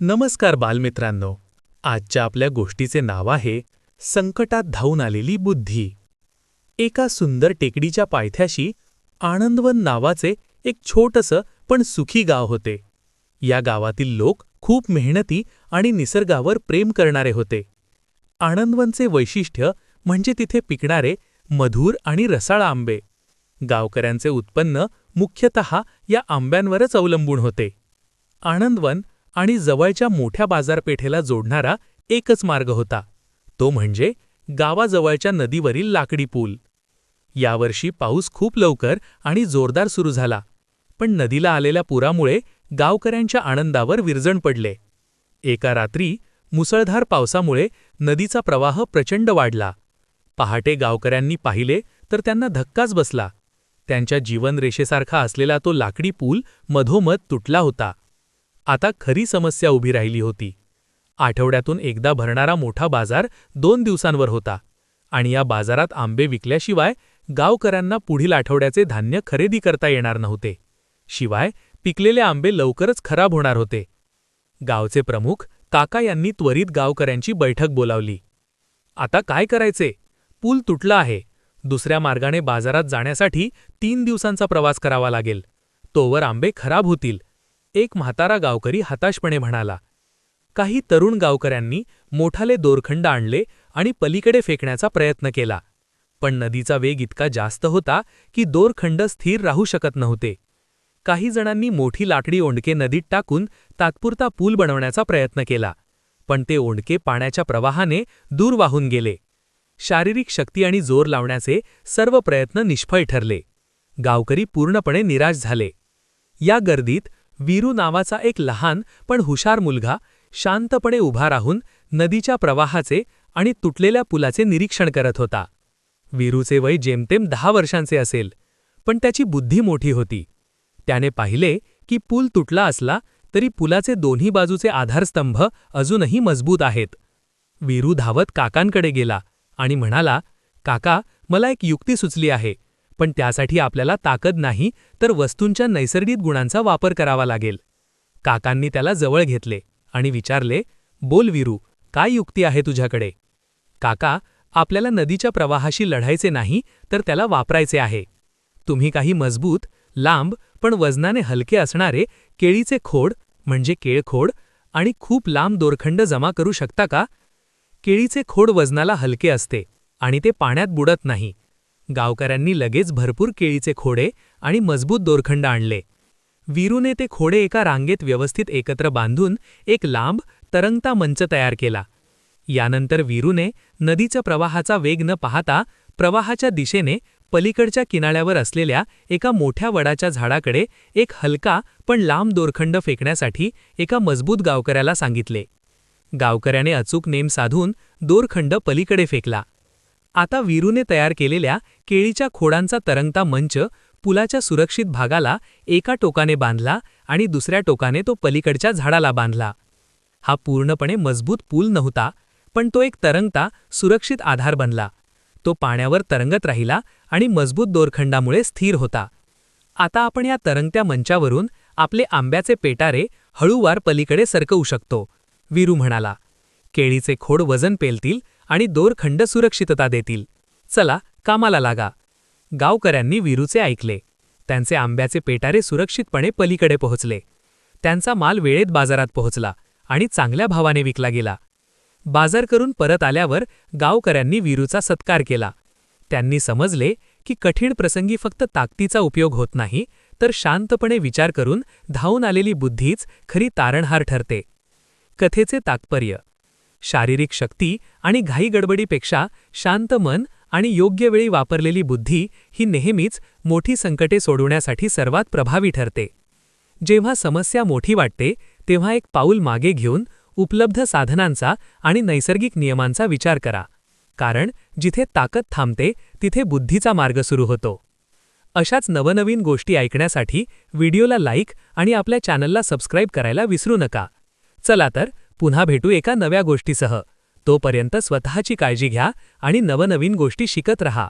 नमस्कार बालमित्रांनो. आजच्या आपल्या गोष्टीचे नाव आहे संकटात धावून आलेली बुद्धी. एका सुंदर टेकडीच्या पायथ्याशी आनंदवन नावाचे एक छोटसं पण सुखी गाव होते. या गावातील लोक खूप मेहनती आणि निसर्गावर प्रेम करणारे होते. आनंदवनचे वैशिष्ट्य म्हणजे तिथे पिकणारे मधुर आणि रसाळ आंबे. गावकऱ्यांचे उत्पन्न मुख्यतः या आंब्यांवरच अवलंबून होते. आनंदवन आणि जवळच्या मोठ्या बाजारपेठेला जोडणारा एकच मार्ग होता. तो म्हणजे गावाजवळच्या नदीवरील लाकडी पूल. यावर्षी पाऊस खूप लवकर आणि जोरदार सुरू झाला. पण नदीला आलेल्या पुरामुळे गावकऱ्यांच्या आनंदावर विरजण पडले. एका रात्री मुसळधार पावसामुळे नदीचा प्रवाह प्रचंड वाढला. पहाटे गावकऱ्यांनी पाहिले तर त्यांना धक्काच बसला. त्यांच्या जीवनरेषेसारखा असलेला तो लाकडी पूल मधोमध तुटला होता. आता खरी समस्या उभी राहिली होती. आठवड्यातून एकदा भरणारा मोठा बाजार दोन दिवसांवर होता आणि या बाजारात आंबे विकल्याशिवाय गावकऱ्यांना पुढील आठवड्याचे धान्य खरेदी करता येणार नव्हते. शिवाय पिकलेले आंबे लवकरच खराब होणार होते. गावचे प्रमुख काका यांनी त्वरित गावकऱ्यांची बैठक बोलावली. आता काय करायचे? पूल तुटला आहे. दुसऱ्या मार्गाने बाजारात जाण्यासाठी तीन दिवसांचा प्रवास करावा लागेल. तोवर आंबे खराब होतील. एक म्हातारा गावकरी हताशपणे म्हणाला काही तरुण गावकऱ्यांनी मोठाले दोरखंड आणले आणि पलीकडे फेकण्याचा प्रयत्न केला. पण नदीचा वेग इतका जास्त होता की दोरखंड स्थिर राहू शकत नव्हते. काही जणांनी मोठी लाकडी ओंडके नदीत टाकून तात्पुरता पूल बनवण्याचा प्रयत्न केला. पण ते ओंडके पाण्याच्या प्रवाहाने दूर वाहून गेले. शारीरिक शक्ती आणि जोर लावण्याचे सर्व प्रयत्न निष्फळ ठरले. गावकरी पूर्णपणे निराश झाले. या गर्दीत वीरू नावाचा एक लहान पण हुशार मुलगा शांतपणे उभा राहून नदीच्या प्रवाहाचे आणि तुटलेल्या पुलाचे निरीक्षण करत होता. वीरूचे वय जेमतेम दहा वर्षांचे असेल पण त्याची बुद्धी मोठी होती. त्याने पाहिले की पूल तुटला असला तरी पुलाचे दोन्ही बाजूचे आधारस्तंभ अजूनही मजबूत आहेत. वीरू धावत काकांकडे गेला आणि म्हणाला काका मला एक युक्ती सुचली आहे. पण त्यासाठी आपल्याला ताकद नाही तर वस्तूंच्या नैसर्गिक गुणांचा वापर करावा लागेल. काकांनी त्याला जवळ घेतले आणि विचारले बोल वीरू काय युक्ती आहे तुझ्याकडे? काका आपल्याला नदीच्या प्रवाहाशी लढायचे नाही तर त्याला वापरायचे आहे. तुम्ही काही मजबूत लांब पण वजनाने हलके असणारे केळीचे खोड म्हणजे केळखोड आणि खूप लांब दोरखंड जमा करू शकता का? केळीचे खोड वजनाला हलके असते आणि ते पाण्यात बुडत नाही. गावकऱ्यांनी लगेच भरपूर केळीचे खोडे आणि मजबूत दोरखंड आणले. वीरूने ते खोडे एका रांगेत व्यवस्थित एकत्र बांधून एक लांब तरंगता मंच तयार केला. यानंतर वीरूने नदीच्या प्रवाहाचा वेग न पाहता प्रवाहाच्या दिशेने पलीकडच्या किनाऱ्यावर असलेल्या एका मोठ्या वडाच्या झाडाकडे एक हलका पण लांब दोरखंड फेकण्यासाठी एका मजबूत गावकऱ्याला सांगितले. गावकऱ्याने अचूक नेम साधून दोरखंड पलीकडे फेकला. आता वीरूने तयार केलेल्या केळीच्या खोडांचा तरंगता मंच पुलाच्या सुरक्षित भागाला एका टोकाने बांधला आणि दुसऱ्या टोकाने तो पलीकडच्या झाडाला बांधला. हा पूर्णपणे मजबूत पूल नव्हता पण तो एक तरंगता सुरक्षित आधार बनला. तो पाण्यावर तरंगत राहिला आणि मजबूत दोरखंडामुळे स्थिर होता. आता आपण या तरंगत्या मंचावरून आपले आंब्याचे पेटारे हळूवार पलीकडे सरकवू शकतो वीरू म्हणाला. केळीचे खोड वजन पेलतील आणि दोरखंड सुरक्षितता देतील. चला कामाला लागा. गावकऱ्यांनी वीरूचे ऐकले. त्यांचे आंब्याचे पेटारे सुरक्षितपणे पलीकडे पोहोचले. त्यांचा माल वेळेत बाजारात पोहोचला आणि चांगल्या भावाने विकला गेला. बाजार करून परत आल्यावर गावकऱ्यांनी वीरूचा सत्कार केला. त्यांनी समजले की कठीण प्रसंगी फक्त ताकदीचा उपयोग होत नाही तर शांतपणे विचार करून धावून आलेली बुद्धीच खरी तारणहार ठरते. कथेचे तात्पर्य शारीरिक शक्ती आणि घाईगडबडीपेक्षा शांत मन आणि योग्य वेळी वापरलेली बुद्धी ही नेहमीच मोठी संकटे सोडवण्यासाठी सर्वात प्रभावी ठरते. जेव्हा समस्या मोठी वाटते तेव्हा एक पाऊल मागे घेऊन उपलब्ध साधनांचा आणि नैसर्गिक नियमांचा विचार करा. कारण जिथे ताकद थांबते तिथे बुद्धीचा मार्ग सुरू होतो. अशाच नवनवीन गोष्टी ऐकण्यासाठी व्हिडिओला लाईक आणि आपल्या चॅनलला सबस्क्राईब करायला विसरू नका. चला तर पुन्हा भेटू एका नव्या गोष्टीसह. तोपर्यंत स्वतःची काळजी घ्या आणि नवनवीन गोष्टी शिकत रहा.